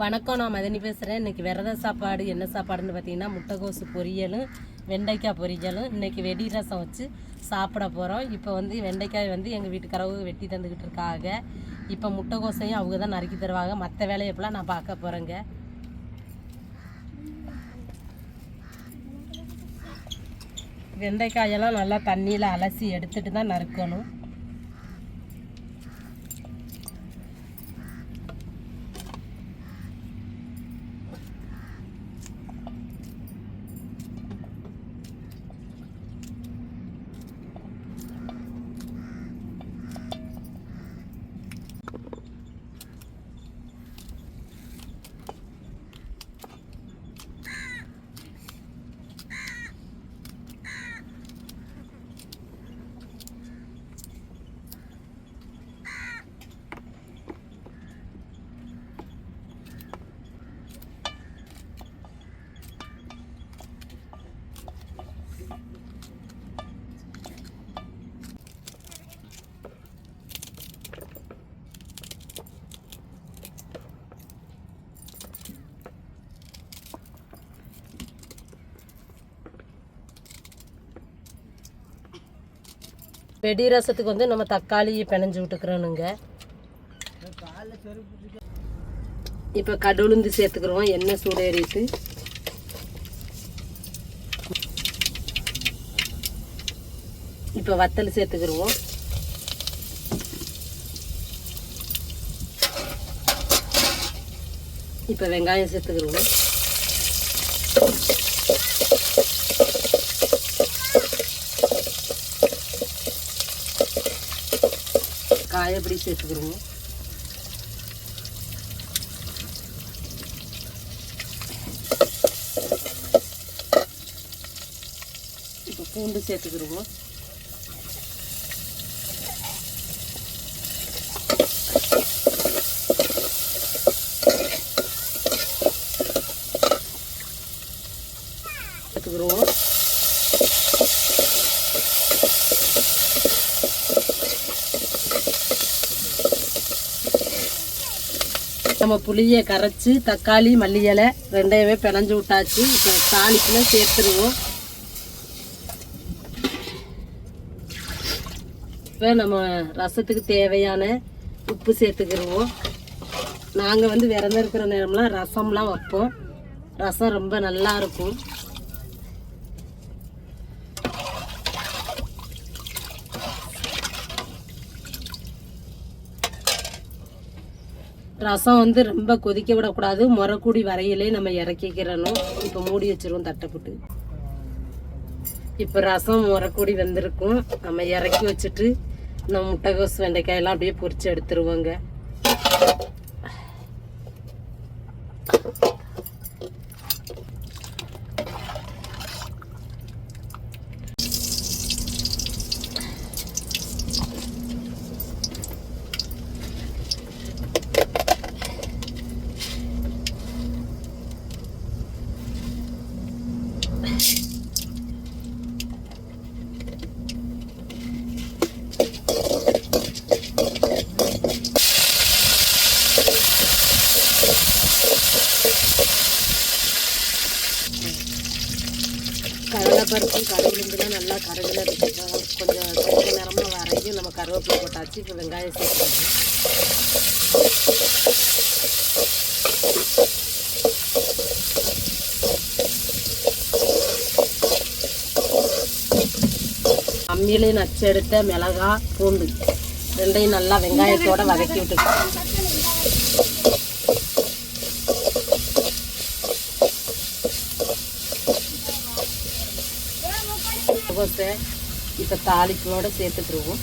வணக்கம் நான் மதனி பேசுகிறேன் இன்றைக்கி விரத சாப்பாடு என்ன சாப்பாடுன்னு பார்த்தீங்கன்னா முட்டைகோசு பொரியலும் வெண்டைக்காய் பொரியலும். இன்றைக்கி வெடி ரசம் வச்சு சாப்பிட போகிறோம் இப்போ வந்து வெண்டைக்காய் வந்து எங்கள் வீட்டுக்காரவு வெட்டி தந்துக்கிட்டு இருக்காங்க. இப்போ முட்டைகோசையும் அவங்க தான் நறுக்கி தருவாங்க. மற்ற வேலையப்பெல்லாம் நான் பார்க்க போகிறேங்க வெண்டைக்காயெல்லாம் நல்லா தண்ணியில் அலசி எடுத்துகிட்டு தான் நறுக்கணும். வெடி ரசத்துக்கு வந்து நம்ம தக்காளி பிணைஞ்சு விட்டுக்கிறோனுங்க. இப்போ கடவுளுந்து சேர்த்துக்கிறோம் எண்ணெய் சூடேறிட்டு. இப்போ வத்தல் சேர்த்துக்கிருவோம். இப்போ வெங்காயம் காய எப்படி சேர்த்துக்கிருவோம் இப்போ பூண்டு சேர்த்துக்கிருவோம் நம்ம புளியை கரைச்சி தக்காளி மல்லி இலை ரெண்டையுமே பிணைஞ்சு விட்டாச்சு. இப்போ தாளிப்புல சேர்த்துருவோம். இப்போ நம்ம ரசத்துக்கு தேவையான உப்பு சேர்த்துக்கிடுவோம் நாங்கள் வந்து விரதம் இருக்கிற நேரம்லாம் ரசம்லாம் வைப்போம். ரசம் ரொம்ப நல்லா இருக்கும். ரசம் வந்து ரொம்ப கொதிக்க விடக்கூடாது. முறக்கூடி வரையிலே நம்ம இறக்கிக்கிறணும். இப்போ மூடி வச்சிருவோம் தட்டைப்பட்டு. இப்போ ரசம் முறக்கூடி வந்திருக்கும். நம்ம இறக்கி வச்சுட்டு நம்ம முட்டைகோஸ் வெண்டைக்காயெல்லாம் அப்படியே பொறிச்சு எடுத்துருவோங்க. பருப்பும் கருவேப்பிலாம் நல்லா கருகில் கொஞ்சம் கொஞ்சம் நேரமாக வரைக்கும் நம்ம கருவேப்பிலை போட்டாச்சு இப்போ வெங்காயம் சேர்த்துக்கணும். நச்சு எடுத்த மிளகா பூண்டு ரெண்டையும் நல்லா வெங்காயத்தோட வதக்கி விட்டுக்கலாம் கோசை இப்போ தாளிப்போட சேர்த்துட்டுருவோம்.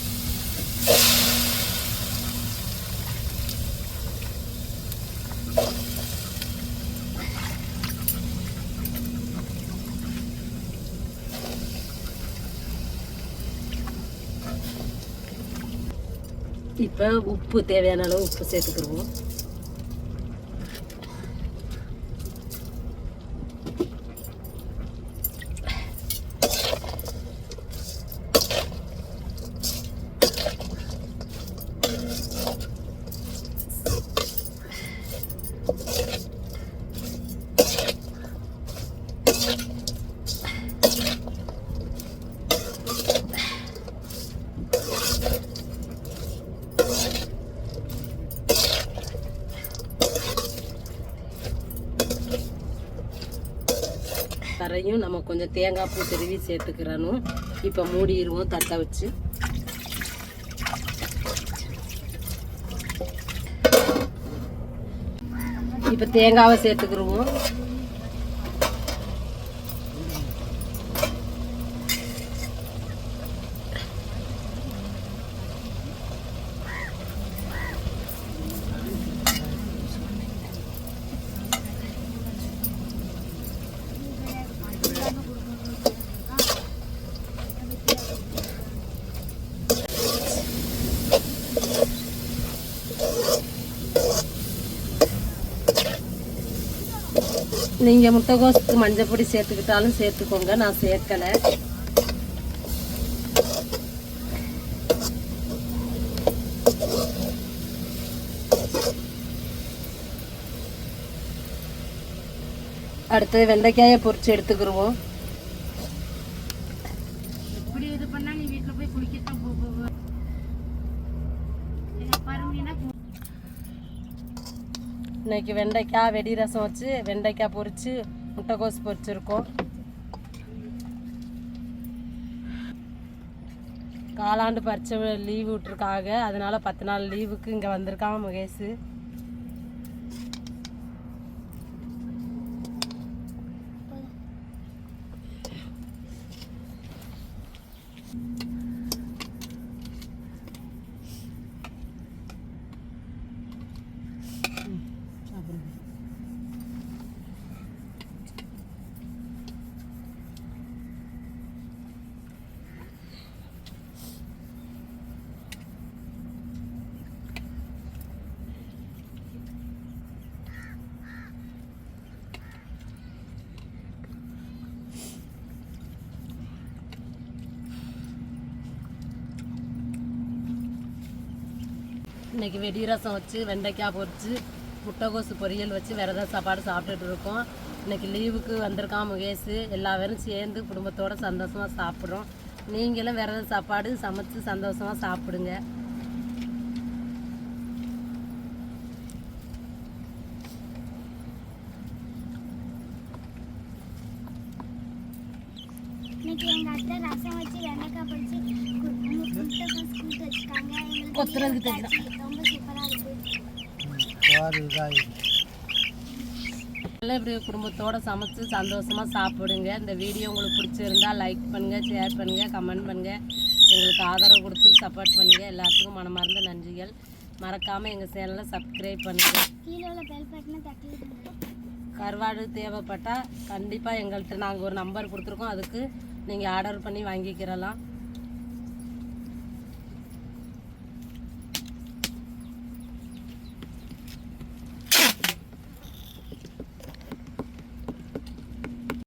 இப்போ உப்பு தேவையான அளவு உப்பு சேர்த்துக்கிடுவோம். கரையும் நம்ம கொஞ்சம் தேங்காய் பூ திருவி சேர்த்துக்கிறணும் இப்போ மூடிடுவோம் தட்டை வச்சு. இப்போ தேங்காவை சேர்த்துக்கிருவோம். நீங்கள் முட்டைகோஸுக்கு மஞ்சள் பொடி சேர்த்துக்கிட்டாலும் சேர்த்துக்கோங்க. நான் சேர்க்கலை. அடுத்தது வெண்டைக்காயை பொரிச்சு எடுத்துக்கிருவோம். இன்னைக்கு வெண்டைக்காய் வெடி ரசம் வச்சு வெண்டைக்காய் பொரித்து முட்டைகோஸ் பொரிச்சிருக்கோம். காலாண்டு பரிச்சை லீவு விட்டுருக்காங்க. அதனால பத்து நாள் லீவுக்கு இங்கே வந்திருக்கான் முகேஷ். இன்றைக்கி வெடி ரசம் வச்சு வெண்டைக்காய் பொரிச்சு முட்டைகோசு பொரியல் வச்சு விரத சாப்பாடு சாப்பிட்டுட்டு இருக்கோம். இன்னைக்கு லீவுக்கு வந்திருக்கான் முகேஷ். எல்லா பேரும் சேர்ந்து குடும்பத்தோட சந்தோஷமாக சாப்பிட்றோம். நீங்களும் விரத சாப்பாடு சமைச்சு சந்தோஷமாக சாப்பிடுங்க. இன்னைக்கு எங்கள் அத்தை ரசம் வச்சு வெண்டைக்காய் பொரிச்சு கொத்துறதுக்கு தெரியும் நல்லா இப்படி குடும்பத்தோட சமைச்சு சந்தோஷமா சாப்பிடுங்க. இந்த வீடியோ உங்களுக்கு பிடிச்சிருந்தா லைக் பண்ணுங்க ஷேர் பண்ணுங்க கமெண்ட் பண்ணுங்க. எங்களுக்கு ஆதரவு கொடுத்து சப்போர்ட் பண்ணுங்க. எல்லாத்துக்கும் மனமார்ந்த நன்றிகள். மறக்காமல் எங்கள் சேனலை சப்ஸ்கிரைப் பண்ணுங்கள் கருவாடு தேவைப்பட்டால் கண்டிப்பாக எங்கள்கிட்ட நாங்கள் ஒரு நம்பர் கொடுத்துருக்கோம். அதுக்கு நீங்கள் ஆர்டர் பண்ணி வாங்கிக்கிறலாம்.